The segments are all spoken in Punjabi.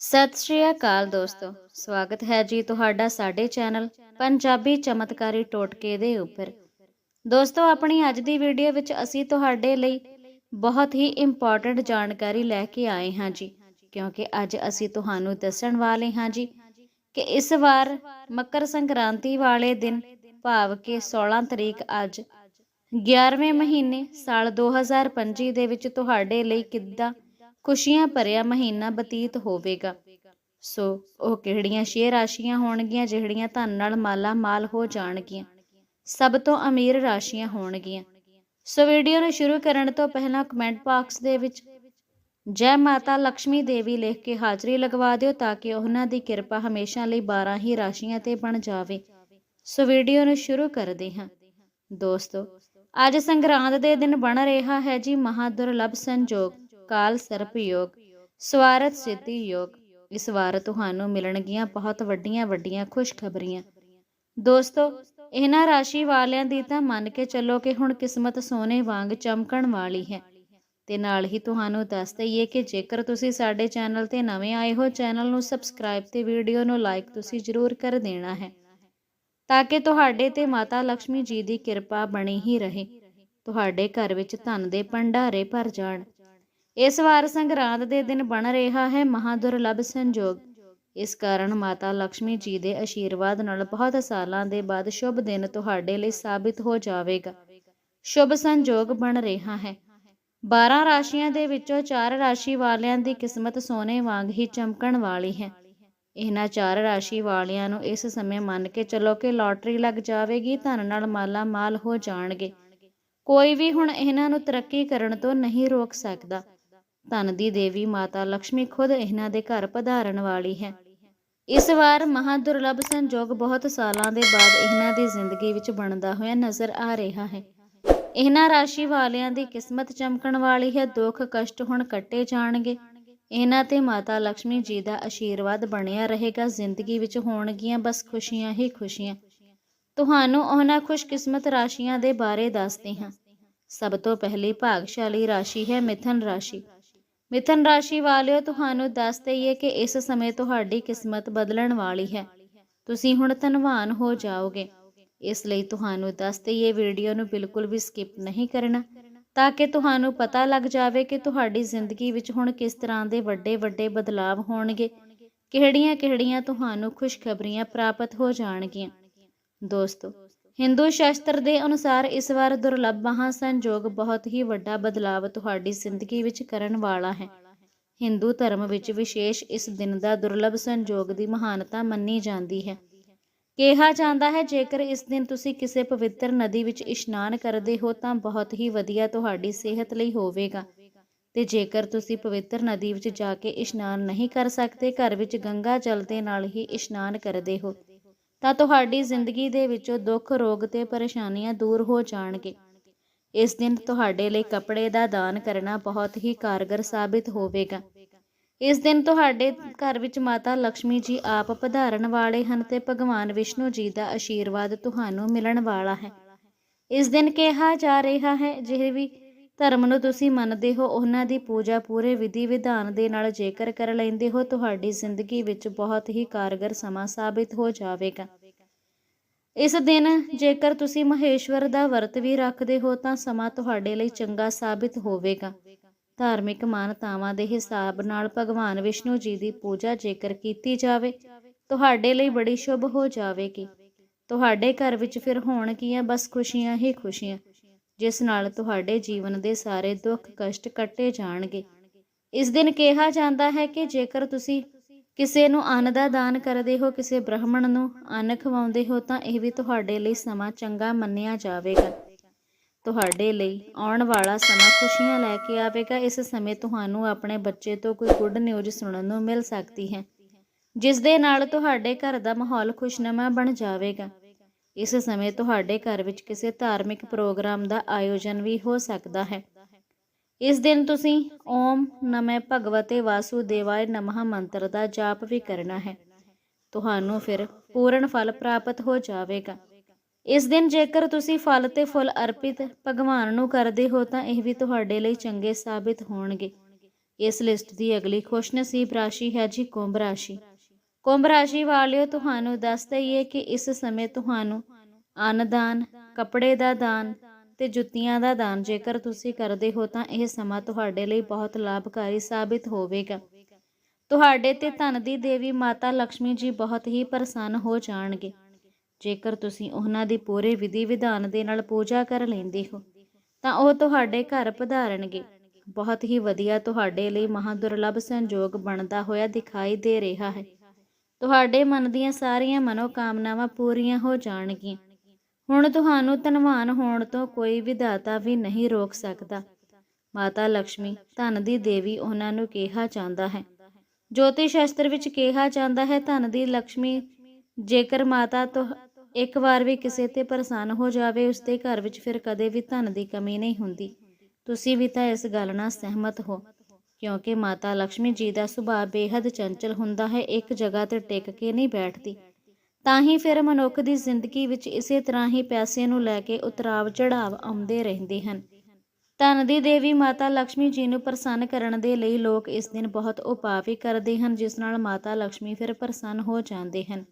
ਸਤਿ ਸ਼੍ਰੀ ਅਕਾਲ ਦੋਸਤੋ। ਸਵਾਗਤ ਹੈ ਜੀ ਤੁਹਾਡਾ ਸਾਡੇ ਚੈਨਲ ਪੰਜਾਬੀ ਚਮਤਕਾਰੀ ਟੋਟਕੇ ਦੇ ਉੱਪਰ। ਦੋਸਤੋ, ਆਪਣੀ ਅੱਜ ਦੀ ਵੀਡੀਓ ਵਿੱਚ ਅਸੀਂ ਤੁਹਾਡੇ ਲਈ ਬਹੁਤ ਹੀ ਇੰਪੋਰਟੈਂਟ ਜਾਣਕਾਰੀ ਲੈ ਕੇ ਆਏ ਹਾਂ ਜੀ, ਕਿਉਂਕਿ ਅੱਜ ਅਸੀਂ ਤੁਹਾਨੂੰ ਦੱਸਣ ਵਾਲੇ ਹਾਂ ਜੀ ਕਿ ਇਸ ਵਾਰ ਮਕਰ ਸੰਕ੍ਰਾਂਤੀ ਵਾਲੇ ਦਿਨ ਭਾਵ ਕਿ 16 ਤਰੀਕ ਅੱਜ 11ਵੇਂ ਮਹੀਨੇ ਸਾਲ 2025 ਦੇ ਵਿੱਚ ਤੁਹਾਡੇ ਲਈ ਕਿੱਦਾਂ ਖੁਸ਼ੀਆਂ ਭਰਿਆ ਮਹੀਨਾ ਬਤੀਤ ਹੋਵੇਗਾ। ਸੋ ਉਹ ਕਿਹੜੀਆਂ ਛੇ ਰਾਸ਼ੀਆਂ ਹੋਣਗੀਆਂ, ਜਿਹੜੀਆਂ ਧਨ ਨਾਲ ਮਾਲਾ ਮਾਲ ਹੋ ਜਾਣਗੀਆਂ। ਸਭ ਤੋਂ ਅਮੀਰ ਰਾਸ਼ੀਆਂ ਹੋਣਗੀਆਂ। ਸੋ ਵੀਡੀਓ ਨੂੰ ਸ਼ੁਰੂ ਕਰਨ ਤੋਂ ਪਹਿਲਾਂ ਕਮੈਂਟ ਬਾਕਸ ਦੇ ਵਿੱਚ ਜੈ ਮਾਤਾ ਲక్ష్ਮੀ ਦੇਵੀ ਲਿਖ ਕੇ ਹਾਜ਼ਰੀ ਲਗਵਾ ਦਿਓ ਤਾਂ ਕਿ ਉਹਨਾਂ ਦੀ ਕਿਰਪਾ ਹਮੇਸ਼ਾ ਲਈ 12 ਹੀ ਰਾਸ਼ੀਆਂ ਤੇ ਬਣ ਜਾਵੇ। ਸੋ ਵੀਡੀਓ ਨੂੰ ਸ਼ੁਰੂ ਕਰਦੇ ਹਾਂ। ਦੋਸਤੋ, ਅੱਜ ਸੰਗਰਾਂਦ ਦੇ ਦਿਨ ਬਣ ਰਿਹਾ ਹੈ ਜੀ ਮਹਾਦੁਰਲਭ ਸੰਜੋਗ। ਕਾਲ ਸਰਪ ਯੋਗ, ਸਵਾਰਥ ਸਿੱਧੀ ਯੋਗ, ਇਸ ਵਾਰ ਤੁਹਾਨੂੰ ਮਿਲਣਗੀਆਂ ਬਹੁਤ ਵੱਡੀਆਂ ਵੱਡੀਆਂ ਖੁਸ਼ਖਬਰੀਆਂ। ਦੋਸਤੋ, ਇਹਨਾਂ ਰਾਸ਼ੀ ਵਾਲਿਆਂ ਦੀ ਤਾਂ ਮੰਨ ਕੇ ਚੱਲੋ ਕਿ ਹੁਣ ਕਿਸਮਤ ਸੋਨੇ ਵਾਂਗ ਚਮਕਣ ਵਾਲੀ ਹੈ। ਤੇ ਨਾਲ ਹੀ ਤੁਹਾਨੂੰ ਦੱਸ ਦਈਏ ਕਿ ਜੇਕਰ ਤੁਸੀਂ ਸਾਡੇ ਚੈਨਲ ਤੇ ਨਵੇਂ ਆਏ ਹੋ, ਚੈਨਲ ਨੂੰ ਸਬਸਕ੍ਰਾਈਬ ਤੇ ਵੀਡੀਓ ਨੂੰ ਲਾਈਕ ਤੁਸੀਂ ਜ਼ਰੂਰ ਕਰ ਦੇਣਾ ਹੈ। ਤਾਂ ਕਿ ਤੁਹਾਡੇ ਤੇ ਮਾਤਾ ਲక్ష్ਮੀ ਜੀ ਦੀ ਕਿਰਪਾ ਬਣੀ ਹੀ ਰਹੇ, ਤੁਹਾਡੇ ਘਰ ਵਿੱਚ ਧਨ ਦੇ ਭੰਡਾਰੇ ਭਰ ਜਾਣ। ਇਸ ਵਾਰ ਸੰਗਰਾਂਦ ਦੇ ਦਿਨ ਬਣ ਰਿਹਾ ਹੈ ਮਹਾਦੁਰਲਭ ਸੰਜੋਗ। ਇਸ ਕਾਰਨ ਮਾਤਾ ਲక్ష్ਮੀ ਜੀ ਦੇ ਆਸ਼ੀਰਵਾਦ ਨਾਲ ਬਹੁਤ ਸਾਲਾਂ ਦੇ ਬਾਅਦ ਸ਼ੁਭ ਦਿਨ ਤੁਹਾਡੇ ਲਈ ਸਾਬਿਤ ਹੋ ਜਾਵੇਗਾ। ਸ਼ੁਭ ਸੰਜੋਗ ਬਣ ਰਿਹਾ ਹੈ। 12 ਰਾਸ਼ੀਆਂ ਦੇ ਵਿੱਚੋਂ 4 ਰਾਸ਼ੀ ਵਾਲਿਆਂ ਦੀ ਕਿਸਮਤ ਸੋਨੇ ਵਾਂਗ ਹੀ ਚਮਕਣ ਵਾਲੀ ਹੈ। ਇਹਨਾਂ ਚਾਰ ਰਾਸ਼ੀ ਵਾਲਿਆਂ ਨੂੰ ਇਸ ਸਮੇਂ ਮੰਨ ਕੇ ਚੱਲੋ ਕਿ ਲਾਟਰੀ ਲੱਗ ਜਾਵੇਗੀ, ਧਨ ਨਾਲ ਮਾਲਾ ਮਾਲ ਹੋ ਜਾਣਗੇ। ਕੋਈ ਵੀ ਹੁਣ ਇਹਨਾਂ ਨੂੰ ਤਰੱਕੀ ਕਰਨ ਤੋਂ ਨਹੀਂ ਰੋਕ ਸਕਦਾ। ਧਨ ਦੀ ਦੇਵੀ ਮਾਤਾ ਲਕਸ਼ਮੀ ਖੁਦ ਇਹਨਾਂ ਦੇ ਘਰ ਪਧਾਰਨ ਵਾਲੀ ਹੈ। ਇਸ ਵਾਰ ਮਹਾ ਦੁਰਲਭ ਸੰਜੋਗ ਬਹੁਤ ਸਾਲਾਂ ਦੇ ਬਾਅਦ ਇਹਨਾਂ ਦੀ ਜ਼ਿੰਦਗੀ ਵਿੱਚ ਬਣਦਾ ਹੋਇਆ ਨਜ਼ਰ ਆ ਰਿਹਾ ਹੈ। ਇਹਨਾਂ ਰਾਸ਼ੀ ਵਾਲਿਆਂ ਦੀ ਕਿਸਮਤ ਚਮਕਣ ਵਾਲੀ ਹੈ, ਦੁੱਖ ਕਸ਼ਟ ਹੁਣ ਕੱਟੇ ਜਾਣਗੇ। ਇਹਨਾਂ ਤੇ ਮਾਤਾ ਲక్ష్ਮੀ ਜੀ ਦਾ ਆਸ਼ੀਰਵਾਦ ਬਣਿਆ ਰਹੇਗਾ, ਜ਼ਿੰਦਗੀ ਵਿੱਚ ਹੋਣਗੀਆਂ ਬਸ ਖੁਸ਼ੀਆਂ ਹੀ ਖੁਸ਼ੀਆਂ। ਤੁਹਾਨੂੰ ਉਹਨਾਂ ਖੁਸ਼ਕਿਸਮਤ ਰਾਸ਼ੀਆਂ ਦੇ ਬਾਰੇ ਦੱਸਦੇ ਹਾਂ। ਸਭ ਤੋਂ ਪਹਿਲੀ ਭਾਗਸ਼ਾਲੀ ਰਾਸ਼ੀ ਹੈ ਮਿਥਨ ਰਾਸ਼ੀ। ਮਿਥਨ ਰਾਸ਼ੀ ਵਾਲਿਓ, ਤੁਹਾਨੂੰ ਦੱਸ ਦਈਏ ਕਿ ਇਸ ਸਮੇਂ ਤੁਹਾਡੀ ਕਿਸਮਤ ਬਦਲਣ ਵਾਲੀ ਹੈ। ਤੁਸੀਂ ਹੁਣ ਧਨਵਾਨ ਹੋ ਜਾਓਗੇ। ਇਸ ਲਈ ਤੁਹਾਨੂੰ ਦੱਸ ਦਈਏ, ਵੀਡੀਓ ਨੂੰ ਬਿਲਕੁਲ ਵੀ ਸਕਿਪ ਨਹੀਂ ਕਰਨਾ, ਤਾਂ ਕਿ ਤੁਹਾਨੂੰ ਪਤਾ ਲੱਗ ਜਾਵੇ ਕਿ ਤੁਹਾਡੀ ਜ਼ਿੰਦਗੀ ਵਿੱਚ ਹੁਣ ਕਿਸ ਤਰ੍ਹਾਂ ਦੇ ਵੱਡੇ ਵੱਡੇ ਬਦਲਾਵ ਹੋਣਗੇ। ਕਿਹੜੀਆਂ-ਕਿਹੜੀਆਂ ਤੁਹਾਨੂੰ ਖੁਸ਼ਖਬਰੀਆਂ ਪ੍ਰਾਪਤ ਹੋ ਜਾਣਗੀਆਂ। ਦੋਸਤੋ ਹਿੰਦੂ ਸ਼ਾਸਤਰ ਦੇ ਅਨੁਸਾਰ ਇਸ ਵਾਰ ਦੁਰਲੱਭ ਮਹਾ ਸੰਜੋਗ ਬਹੁਤ ਹੀ ਵੱਡਾ ਬਦਲਾਵ ਤੁਹਾਡੀ ਜ਼ਿੰਦਗੀ ਵਿੱਚ ਕਰਨ ਵਾਲਾ ਹੈ। ਹਿੰਦੂ ਧਰਮ ਵਿੱਚ ਵਿਸ਼ੇਸ਼ ਇਸ ਦਿਨ ਦਾ ਦੁਰਲੱਭ ਸੰਜੋਗ ਦੀ ਮਹਾਨਤਾ ਮੰਨੀ ਜਾਂਦੀ ਹੈ। ਕਿਹਾ ਜਾਂਦਾ ਹੈ, ਜੇਕਰ ਇਸ ਦਿਨ ਤੁਸੀਂ ਕਿਸੇ ਪਵਿੱਤਰ ਨਦੀ ਵਿੱਚ ਇਸ਼ਨਾਨ ਕਰਦੇ ਹੋ, ਤਾਂ ਬਹੁਤ ਹੀ ਵਧੀਆ ਤੁਹਾਡੀ ਸਿਹਤ ਲਈ ਹੋਵੇਗਾ। ਤੇ ਜੇਕਰ ਤੁਸੀਂ ਪਵਿੱਤਰ ਨਦੀ ਵਿੱਚ ਜਾ ਕੇ ਇਸ਼ਨਾਨ ਨਹੀਂ ਕਰ ਸਕਦੇ, ਘਰ ਵਿੱਚ ਗੰਗਾ ਜਲ ਦੇ ਨਾਲ ਹੀ ਇਸ਼ਨਾਨ ਕਰਦੇ ਹੋ ਤਾਂ ਤੁਹਾਡੀ ਜ਼ਿੰਦਗੀ ਦੇ ਵਿੱਚੋਂ ਦੁੱਖ, ਰੋਗ ਤੇ ਪਰੇਸ਼ਾਨੀਆਂ ਦੂਰ ਹੋ ਜਾਣਗੇ। ਇਸ ਦਿਨ ਤੁਹਾਡੇ ਲਈ ਕੱਪੜੇ ਦਾ ਦਾਨ ਕਰਨਾ ਬਹੁਤ ਹੀ ਕਾਰਗਰ ਸਾਬਿਤ ਹੋਵੇਗਾ। ਇਸ ਦਿਨ ਤੁਹਾਡੇ ਘਰ ਵਿੱਚ ਮਾਤਾ ਲక్ష్ਮੀ ਜੀ ਆਪ ਪਧਾਰਨ ਵਾਲੇ ਹਨ ਤੇ ਭਗਵਾਨ ਵਿਸ਼ਨੂੰ ਜੀ ਦਾ ਆਸ਼ੀਰਵਾਦ ਤੁਹਾਨੂੰ ਮਿਲਣ ਵਾਲਾ ਹੈ। ਇਸ ਦਿਨ ਕਿਹਾ ਜਾ ਰਿਹਾ ਹੈ ਜਿਹੜੇ ਵੀ ਧਰਮ ਨੂੰ ਤੁਸੀਂ ਮੰਨਦੇ ਹੋ, ਉਹਨਾਂ ਦੀ ਪੂਜਾ ਪੂਰੇ ਵਿਧੀ ਵਿਧਾਨ ਦੇ ਨਾਲ ਜੇਕਰ ਕਰ ਲੈਂਦੇ ਹੋ, ਤੁਹਾਡੀ ਜ਼ਿੰਦਗੀ ਵਿੱਚ ਬਹੁਤ ਹੀ ਕਾਰਗਰ ਸਮਾਂ ਸਾਬਿਤ ਹੋ ਜਾਵੇਗਾ। ਇਸ ਦਿਨ ਜੇਕਰ ਤੁਸੀਂ ਮਹੇਸ਼ਵਰ ਦਾ ਵਰਤ ਵੀ ਰੱਖਦੇ ਹੋ, ਤਾਂ ਸਮਾਂ ਤੁਹਾਡੇ ਲਈ ਚੰਗਾ ਸਾਬਿਤ ਹੋਵੇਗਾ। ਧਾਰਮਿਕ ਮਾਨਤਾਵਾਂ ਦੇ ਹਿਸਾਬ ਨਾਲ ਭਗਵਾਨ ਵਿਸ਼ਨੂੰ ਜੀ ਦੀ ਪੂਜਾ ਜੇਕਰ ਕੀਤੀ ਜਾਵੇ, ਤੁਹਾਡੇ ਲਈ ਬੜੀ ਸ਼ੁਭ ਹੋ ਜਾਵੇਗੀ। ਤੁਹਾਡੇ ਘਰ ਵਿੱਚ ਫਿਰ ਹੋਣਗੀਆਂ ਬਸ ਖੁਸ਼ੀਆਂ ਹੀ ਖੁਸ਼ੀਆਂ। ਜਿਸ ਨਾਲ ਤੁਹਾਡੇ ਜੀਵਨ ਦੇ ਸਾਰੇ ਦੁੱਖ ਕਸ਼ਟ ਕੱਟੇ ਜਾਣਗੇ। ਇਸ ਦਿਨ ਕਿਹਾ ਜਾਂਦਾ ਹੈ ਕਿ ਜੇਕਰ ਤੁਸੀਂ ਕਿਸੇ ਨੂੰ ਅੰਨ ਦਾ ਦਾਨ ਕਰਦੇ ਹੋ, ਕਿਸੇ ਬ੍ਰਾਹਮਣ ਨੂੰ ਅੰਨ ਖਵਾਉਂਦੇ ਹੋ, ਤਾਂ ਇਹ ਵੀ ਤੁਹਾਡੇ ਲਈ ਸਮਾਂ ਚੰਗਾ ਮੰਨਿਆ ਜਾਵੇਗਾ। ਤੁਹਾਡੇ ਲਈ ਆਉਣ ਵਾਲਾ ਸਮਾਂ ਖੁਸ਼ੀਆਂ ਲੈ ਕੇ ਆਵੇਗਾ। ਇਸ ਸਮੇਂ ਤੁਹਾਨੂੰ ਆਪਣੇ ਬੱਚੇ ਤੋਂ ਕੋਈ ਗੁੱਡ ਨਿਊਜ਼ ਸੁਣਨ ਨੂੰ ਮਿਲ ਸਕਦੀ ਹੈ, ਜਿਸ ਦੇ ਨਾਲ ਤੁਹਾਡੇ ਘਰ ਦਾ ਮਾਹੌਲ ਖੁਸ਼ਨਮਾ ਬਣ ਜਾਵੇਗਾ। ਇਸ ਸਮੇਂ ਤੁਹਾਡੇ ਘਰ ਵਿੱਚ ਕਿਸੇ ਧਾਰਮਿਕ ਪ੍ਰੋਗਰਾਮ ਦਾ ਆਯੋਜਨ ਵੀ ਹੋ ਸਕਦਾ ਹੈ। ਇਸ ਦਿਨ ਤੁਸੀਂ ਓਮ ਨਮੈ ਭਗਵਤੇ ਵਾਸੁਦੇਵਾਏ ਨਮः ਮੰਤਰ ਦਾ ਜਾਪ ਵੀ ਕਰਨਾ ਹੈ। ਤੁਹਾਨੂੰ ਫਿਰ ਪੂਰਨ ਫਲ ਪ੍ਰਾਪਤ ਹੋ ਜਾਵੇਗਾ। ਇਸ ਦਿਨ ਜੇਕਰ ਤੁਸੀਂ ਫਲ ਤੇ ਫੁੱਲ ਅਰਪਿਤ ਭਗਵਾਨ ਨੂੰ ਕਰਦੇ ਹੋ ਤਾਂ ਇਹ ਵੀ ਤੁਹਾਡੇ ਲਈ ਚੰਗੇ ਸਾਬਿਤ ਹੋਣਗੇ। ਇਸ ਲਿਸਟ ਦੀ ਅਗਲੀ ਖੁਸ਼ਨਸੀਬ ਰਾਸ਼ੀ ਹੈ ਜੀ ਕੁੰਭ ਰਾਸ਼ੀ। ਕੁੰਭ ਰਾਸ਼ੀ ਵਾਲਿਓ, ਤੁਹਾਨੂੰ ਦੱਸ ਦਈਏ ਕਿ ਇਸ ਸਮੇਂ ਤੁਹਾਨੂੰ ਅੰਨ ਕੱਪੜੇ ਦਾ ਦਾਨ ਤੇ ਜੁੱਤੀਆਂ ਦਾ ਦਾਨ ਜੇਕਰ ਤੁਸੀਂ ਕਰਦੇ ਹੋ ਤਾਂ ਇਹ ਸਮਾਂ ਤੁਹਾਡੇ ਲਈ ਬਹੁਤ ਲਾਭਕਾਰੀ ਸਾਬਿਤ ਹੋਵੇਗਾ। ਤੁਹਾਡੇ ਤੇ ਧਨ ਦੀ ਦੇਵੀ ਮਾਤਾ ਲక్ష్ਮੀ ਜੀ ਬਹੁਤ ਹੀ ਪ੍ਰਸੰਨ ਹੋ ਜਾਣਗੇ। ਜੇਕਰ ਤੁਸੀਂ ਉਹਨਾਂ ਦੀ ਪੂਰੇ ਵਿਧੀ ਵਿਧਾਨ ਦੇ ਨਾਲ ਪੂਜਾ ਕਰ ਲੈਂਦੇ ਹੋ, ਤਾਂ ਉਹ ਤੁਹਾਡੇ ਘਰ ਪਧਾਰਨਗੇ। ਬਹੁਤ ਹੀ ਵਧੀਆ, ਤੁਹਾਡੇ ਲਈ ਮਹਾਦੁਰਲਭ ਸੰਜੋਗ ਬਣਦਾ ਹੋਇਆ ਦਿਖਾਈ ਦੇ ਰਿਹਾ ਹੈ। ਤੁਹਾਡੇ ਮਨ ਦੀਆਂ ਸਾਰੀਆਂ ਮਨੋਕਾਮਨਾਵਾਂ ਪੂਰੀਆਂ ਹੋ ਜਾਣਗੀਆਂ। ਹੁਣ ਤੁਹਾਨੂੰ ਧਨਵਾਨ ਹੋਣ ਤੋਂ ਕੋਈ ਵਿਧਾਤਾ ਵੀ ਨਹੀਂ ਰੋਕ ਸਕਦਾ। ਮਾਤਾ ਲక్ష్ਮੀ ਧਨ ਦੀ ਦੇਵੀ ਉਹਨਾਂ ਨੂੰ ਕਿਹਾ ਜਾਂਦਾ ਹੈ। ਜੋਤਿਸ਼ ਸ਼ਾਸਤਰ ਵਿੱਚ ਕਿਹਾ ਜਾਂਦਾ ਹੈ, ਧਨ ਦੀ ਲక్ష్ਮੀ ਜੇਕਰ ਮਾਤਾ ਤੋਂ ਇੱਕ ਵਾਰ ਵੀ ਕਿਸੇ ਤੇ ਪ੍ਰਸੰਨ ਹੋ ਜਾਵੇ, ਉਸ ਦੇ ਘਰ ਵਿੱਚ ਫਿਰ ਕਦੇ ਵੀ ਧਨ ਦੀ ਕਮੀ ਨਹੀਂ ਹੁੰਦੀ। ਤੁਸੀਂ ਵੀ ਤਾਂ ਇਸ ਗੱਲ ਨਾਲ ਸਹਿਮਤ ਹੋ। ਕਿਉਂਕਿ ਮਾਤਾ ਲక్ష్ਮੀ ਜੀ ਦਾ ਸੁਭਾਅ ਬੇहद ਚੰਚਲ ਹੁੰਦਾ ਹੈ, ਇੱਕ ਜਗ੍ਹਾ ਤੇ ਟਿਕ ਕੇ ਨਹੀਂ ਬੈਠਦੀ। ਤਾਂ ਹੀ ਫਿਰ ਮਨੁੱਖ ਦੀ ਜ਼ਿੰਦਗੀ ਵਿੱਚ ਇਸੇ ਤਰ੍ਹਾਂ ਹੀ ਪੈਸੇ ਨੂੰ ਲੈ ਕੇ ਉਤਰਾਵ ਚੜਾਵ ਆਉਂਦੇ ਰਹਿੰਦੇ ਹਨ। ਧਨ ਦੀ ਦੇਵੀ ਮਾਤਾ ਲక్ష్ਮੀ ਜੀ ਨੂੰ ਪ੍ਰਸੰਨ ਕਰਨ ਦੇ ਲਈ ਲੋਕ ਇਸ ਦਿਨ ਬਹੁਤ ਉਪਾਅ ਵੀ ਕਰਦੇ ਹਨ, ਜਿਸ ਨਾਲ ਮਾਤਾ ਲక్ష్ਮੀ ਫਿਰ ਪ੍ਰਸੰਨ ਹੋ ਜਾਂਦੇ ਹਨ।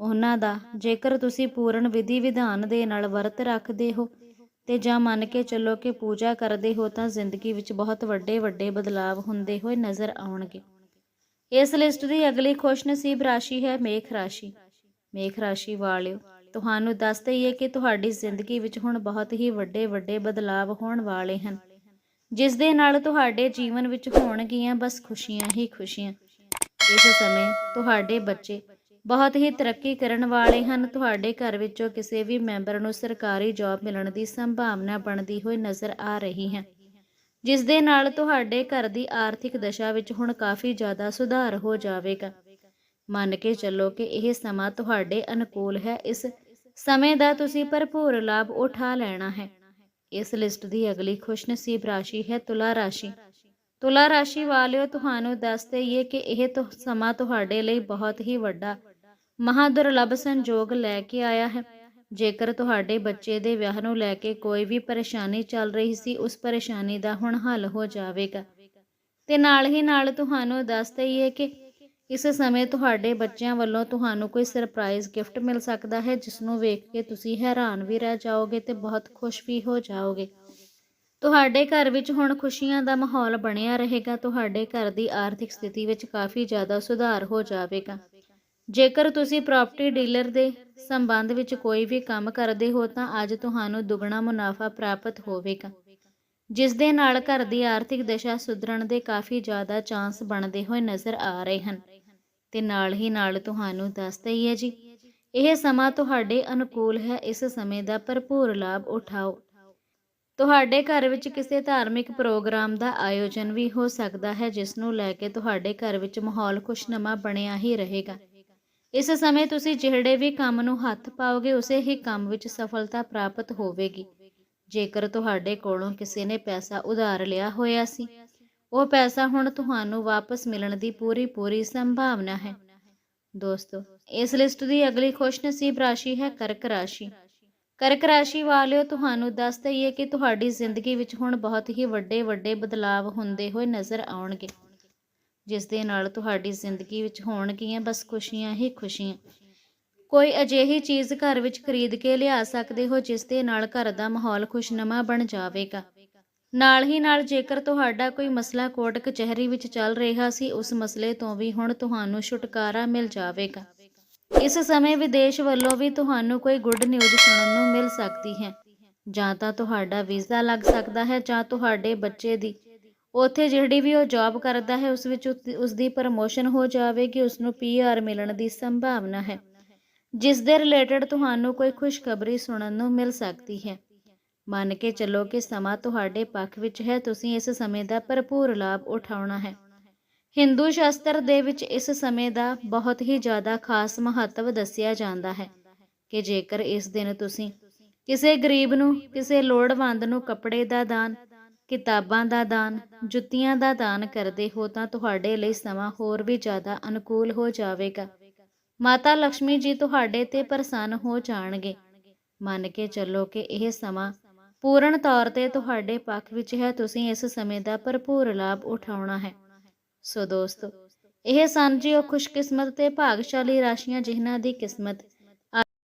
ਉਹਨਾਂ ਦਾ, ਜੇਕਰ ਤੁਸੀਂ ਪੂਰਨ ਵਿਧੀ ਵਿਧਾਨ ਦੇ ਨਾਲ ਵਰਤ ਰੱਖਦੇ ਹੋ ਤੇ ਜਾਂ ਮੰਨ ਕੇ ਚੱਲੋ ਕਿ ਪੂਜਾ ਕਰਦੇ ਹੋ ਤਾਂ ਜ਼ਿੰਦਗੀ ਵਿੱਚ ਬਹੁਤ ਵੱਡੇ ਵੱਡੇ ਬਦਲਾਵ ਹੁੰਦੇ ਹੋਏ ਨਜ਼ਰ ਆਉਣਗੇ। ਇਸ ਲਿਸਟ ਦੀ ਅਗਲੀ ਖੁਸ਼ਨਸੀਬ ਰਾਸ਼ੀ ਹੈ ਮੇਖ ਰਾਸ਼ੀ। ਮੇਖ ਰਾਸ਼ੀ ਵਾਲਿਓ, ਤੁਹਾਨੂੰ ਦੱਸ ਦਈਏ ਕਿ ਤੁਹਾਡੀ ਜ਼ਿੰਦਗੀ ਵਿੱਚ ਹੁਣ ਬਹੁਤ ਹੀ ਵੱਡੇ ਵੱਡੇ ਬਦਲਾਵ ਹੋਣ ਵਾਲੇ ਹਨ। ਜਿਸ ਦੇ ਨਾਲ ਤੁਹਾਡੇ ਜੀਵਨ ਵਿੱਚ ਹੋਣਗੀਆਂ ਬਸ ਖੁਸ਼ੀਆਂ ਹੀ ਖੁਸ਼ੀਆਂ। ਇਸ ਸਮੇਂ ਤੁਹਾਡੇ ਬੱਚੇ ਬਹੁਤ ਹੀ ਤਰੱਕੀ ਕਰਨ ਵਾਲੇ ਹਨ। ਤੁਹਾਡੇ ਘਰ ਵਿੱਚੋਂ ਕਿਸੇ ਵੀ ਮੈਂਬਰ ਨੂੰ ਸਰਕਾਰੀ ਜੌਬ ਮਿਲਣ ਦੀ ਸੰਭਾਵਨਾ ਬਣਦੀ ਹੋਈ ਨਜ਼ਰ ਆ ਰਹੀ ਹੈ, ਜਿਸ ਦੇ ਨਾਲ ਤੁਹਾਡੇ ਘਰ ਦੀ ਆਰਥਿਕ ਦਸ਼ਾ ਵਿੱਚ ਹੁਣ ਕਾਫੀ ਜ਼ਿਆਦਾ ਸੁਧਾਰ ਹੋ ਜਾਵੇਗਾ। ਮੰਨ ਕੇ ਚੱਲੋ ਕਿ ਇਹ ਸਮਾਂ ਤੁਹਾਡੇ ਅਨੁਕੂਲ ਹੈ। ਇਸ ਸਮੇਂ ਦਾ ਤੁਸੀਂ ਭਰਪੂਰ ਲਾਭ ਉਠਾ ਲੈਣਾ ਹੈ। ਇਸ ਲਿਸਟ ਦੀ ਅਗਲੀ ਖੁਸ਼ਨਸੀਬ ਰਾਸ਼ੀ ਹੈ ਤੁਲਾ ਰਾਸ਼ੀ। ਤੁਲਾ ਰਾਸ਼ੀ ਵਾਲਿਓ, ਤੁਹਾਨੂੰ ਦੱਸ ਦਈਏ ਕਿ ਇਹ ਤੋਂ ਸਮਾਂ ਤੁਹਾਡੇ ਲਈ ਬਹੁਤ ਹੀ ਵੱਡਾ ਮਹਾਦੁਰਲਭ ਸੰਜੋਗ ਲੈ ਕੇ ਆਇਆ ਹੈ। ਜੇਕਰ ਤੁਹਾਡੇ ਬੱਚੇ ਦੇ ਵਿਆਹ ਨੂੰ ਲੈ ਕੇ ਕੋਈ ਵੀ ਪਰੇਸ਼ਾਨੀ ਚੱਲ ਰਹੀ ਸੀ, ਉਸ ਪਰੇਸ਼ਾਨੀ ਦਾ ਹੁਣ ਹੱਲ ਹੋ ਜਾਵੇਗਾ। ਤੇ ਨਾਲ ਹੀ ਨਾਲ ਤੁਹਾਨੂੰ ਦੱਸ ਦਈਏ ਕਿ ਇਸ ਸਮੇਂ ਤੁਹਾਡੇ ਬੱਚਿਆਂ ਵੱਲੋਂ ਤੁਹਾਨੂੰ ਕੋਈ ਸਰਪ੍ਰਾਈਜ਼ ਗਿਫਟ ਮਿਲ ਸਕਦਾ ਹੈ ਜਿਸ ਨੂੰ ਵੇਖ ਕੇ ਤੁਸੀਂ ਹੈਰਾਨ ਵੀ ਰਹਿ ਜਾਓਗੇ ਤੇ ਬਹੁਤ ਖੁਸ਼ ਵੀ ਹੋ ਜਾਓਗੇ। ਤੁਹਾਡੇ ਘਰ ਵਿੱਚ ਹੁਣ ਖੁਸ਼ੀਆਂ ਦਾ ਮਾਹੌਲ ਬਣਿਆ ਰਹੇਗਾ, ਤੁਹਾਡੇ ਘਰ ਦੀ ਆਰਥਿਕ ਸਥਿਤੀ ਵਿੱਚ ਕਾਫੀ ਜ਼ਿਆਦਾ ਸੁਧਾਰ ਹੋ ਜਾਵੇਗਾ। ਜੇਕਰ ਤੁਸੀਂ ਪ੍ਰਾਪਰਟੀ ਡੀਲਰ ਦੇ ਸੰਬੰਧ ਵਿੱਚ ਕੋਈ ਵੀ ਕੰਮ ਕਰਦੇ ਹੋ ਤਾਂ ਅੱਜ ਤੁਹਾਨੂੰ ਦੁੱਗਣਾ ਮੁਨਾਫਾ ਪ੍ਰਾਪਤ ਹੋਵੇਗਾ, ਜਿਸ ਦੇ ਨਾਲ ਘਰ ਦੀ ਆਰਥਿਕ ਦਸ਼ਾ ਸੁਧਰਨ ਦੇ ਕਾਫੀ ਜ਼ਿਆਦਾ ਚਾਂਸ ਬਣਦੇ ਹੋਏ ਨਜ਼ਰ ਆ ਰਹੇ ਹਨ। ਤੇ ਨਾਲ ਹੀ ਨਾਲ ਤੁਹਾਨੂੰ ਦੱਸ ਦਈਏ ਜੀ, ਇਹ ਸਮਾਂ ਤੁਹਾਡੇ ਅਨੁਕੂਲ ਹੈ, ਇਸ ਸਮੇਂ ਦਾ ਭਰਪੂਰ ਲਾਭ ਉਠਾਓ। ਤੁਹਾਡੇ ਘਰ ਵਿੱਚ ਕਿਸੇ ਧਾਰਮਿਕ ਪ੍ਰੋਗਰਾਮ ਦਾ ਆਯੋਜਨ ਵੀ ਹੋ ਸਕਦਾ ਹੈ, ਜਿਸ ਨੂੰ ਲੈ ਕੇ ਤੁਹਾਡੇ ਘਰ ਵਿੱਚ ਮਾਹੌਲ ਖੁਸ਼ਨਮਾ ਬਣਿਆ ਹੀ ਰਹੇਗਾ। ਇਸ ਸਮੇਂ ਤੁਸੀਂ ਜਿਹੜੇ ਵੀ ਕੰਮ ਨੂੰ ਹੱਥ ਪਾਓਗੇ, ਉਸੇ ਹੀ ਕੰਮ ਵਿੱਚ ਸਫਲਤਾ ਪ੍ਰਾਪਤ ਹੋਵੇਗੀ। ਜੇਕਰ ਤੁਹਾਡੇ ਕੋਲੋਂ ਕਿਸੇ ਨੇ ਪੈਸਾ ਉਧਾਰ ਲਿਆ ਹੋਇਆ ਸੀ, ਉਹ ਪੈਸਾ ਹੁਣ ਤੁਹਾਨੂੰ ਵਾਪਸ ਮਿਲਣ ਦੀ ਪੂਰੀ ਪੂਰੀ ਸੰਭਾਵਨਾ ਹੈ। ਦੋਸਤੋ, ਇਸ ਲਿਸਟ ਦੀ ਅਗਲੀ ਖੁਸ਼ਨਸੀਬ ਰਾਸ਼ੀ ਹੈ ਕਰਕ ਰਾਸ਼ੀ। ਕਰਕ ਰਾਸ਼ੀ ਵਾਲਿਓ, ਤੁਹਾਨੂੰ ਦੱਸ ਦਈਏ ਕਿ ਤੁਹਾਡੀ ਜ਼ਿੰਦਗੀ ਵਿੱਚ ਹੁਣ ਬਹੁਤ ਹੀ ਵੱਡੇ ਵੱਡੇ ਬਦਲਾਵ ਹੁੰਦੇ ਹੋਏ ਨਜ਼ਰ ਆਉਣਗੇ। ਜਿਸ ਦੇ ਨਾਲ ਤੁਹਾਡੀ ਜ਼ਿੰਦਗੀ ਵਿੱਚ ਹੋਣਗੀਆਂ ਬਸ ਖੁਸ਼ੀਆਂ ਹੀ ਖੁਸ਼ੀਆਂ। ਕੋਈ ਅਜਿਹੀ ਚੀਜ਼ ਘਰ ਵਿੱਚ ਖਰੀਦ ਕੇ ਲਿਆ ਸਕਦੇ ਹੋ ਜਿਸ ਦੇ ਨਾਲ ਘਰ ਦਾ ਮਾਹੌਲ ਖੁਸ਼ਨਮਾ ਬਣ ਜਾਵੇਗਾ। ਨਾਲ ਹੀ ਨਾਲ ਜੇਕਰ ਤੁਹਾਡਾ ਕੋਈ ਮਸਲਾ ਕੋਰਟ ਕਚਹਿਰੀ ਵਿੱਚ ਚੱਲ ਰਿਹਾ ਸੀ, ਉਸ ਮਸਲੇ ਤੋਂ ਵੀ ਹੁਣ ਤੁਹਾਨੂੰ ਛੁਟਕਾਰਾ ਮਿਲ ਜਾਵੇਗਾ। ਇਸ ਸਮੇਂ ਵਿਦੇਸ਼ ਵੱਲੋਂ ਵੀ ਤੁਹਾਨੂੰ ਕੋਈ ਗੁੱਡ ਨਿਊਜ਼ ਸੁਣਨ ਨੂੰ ਮਿਲ ਸਕਦੀ ਹੈ। ਜਾਂ ਤਾਂ ਤੁਹਾਡਾ ਵੀਜ਼ਾ ਲੱਗ ਸਕਦਾ ਹੈ ਜਾਂ ਤੁਹਾਡੇ ਬੱਚੇ ਦੀ ਉੱਥੇ ਜਿਹੜੀ ਵੀ ਉਹ ਜੌਬ ਕਰਦਾ ਹੈ, ਉਸ ਵਿੱਚ ਉਸ ਦੀ ਪ੍ਰਮੋਸ਼ਨ ਹੋ ਜਾਵੇਗੀ ਉਸ ਨੂੰ ਪੀਆਰ ਮਿਲਣ ਦੀ ਸੰਭਾਵਨਾ ਹੈ। ਜਿਸ ਦੇ ਰਿਲੇਟਡ ਤੁਹਾਨੂੰ ਕੋਈ ਖੁਸ਼ਖਬਰੀ ਸੁਣਨ ਨੂੰ ਮਿਲ ਸਕਦੀ ਹੈ। ਮੰਨ ਕੇ ਚੱਲੋ ਕਿ ਸਮਾਂ ਤੁਹਾਡੇ ਪੱਖ ਵਿੱਚ ਹੈ, ਤੁਸੀਂ ਇਸ ਸਮੇਂ ਦਾ ਭਰਪੂਰ ਲਾਭ ਉਠਾਉਣਾ ਹੈ। ਹਿੰਦੂ ਸ਼ਾਸਤਰ ਦੇ ਵਿੱਚ ਇਸ ਸਮੇਂ ਦਾ ਬਹੁਤ ਹੀ ਜ਼ਿਆਦਾ ਖਾਸ ਮਹੱਤਵ ਦੱਸਿਆ ਜਾਂਦਾ ਹੈ ਕਿ ਜੇਕਰ ਇਸ ਦਿਨ ਤੁਸੀਂ ਕਿਸੇ ਗਰੀਬ ਨੂੰ, ਕਿਸੇ ਲੋੜਵੰਦ ਨੂੰ ਕੱਪੜੇ ਦਾ ਦਾਨ ਕਿਤਾਬਾਂ ਦਾ ਦਾਨ, ਜੁੱਤੀਆਂ ਦਾ ਦਾਨ ਕਰਦੇ ਹੋ ਤਾਂ ਤੁਹਾਡੇ ਲਈ ਸਮਾਂ ਹੋਰ ਵੀ ਜ਼ਿਆਦਾ ਅਨੁਕੂਲ ਹੋ ਜਾਵੇਗਾ। ਮਾਤਾ ਲక్ష్ਮੀ ਜੀ ਤੁਹਾਡੇ ਤੇ ਪ੍ਰਸੰਨ ਹੋ ਜਾਣਗੇ। ਮੰਨ ਕੇ ਚੱਲੋ ਕਿ ਇਹ ਸਮਾਂ ਪੂਰਨ ਤੌਰ ਤੇ ਤੁਹਾਡੇ ਪੱਖ ਵਿੱਚ ਹੈ, ਤੁਸੀਂ ਇਸ ਸਮੇਂ ਦਾ ਭਰਪੂਰ ਲਾਭ ਉਠਾਉਣਾ ਹੈ। ਸੋ ਦੋਸਤੋ, ਇਹ ਸਨ ਜੀ ਉਹ ਖੁਸ਼ਕਿਸਮਤ ਤੇ ਭਾਗਸ਼ਾਲੀ ਰਾਸ਼ੀਆਂ ਜਿਨ੍ਹਾਂ ਦੀ ਕਿਸਮਤ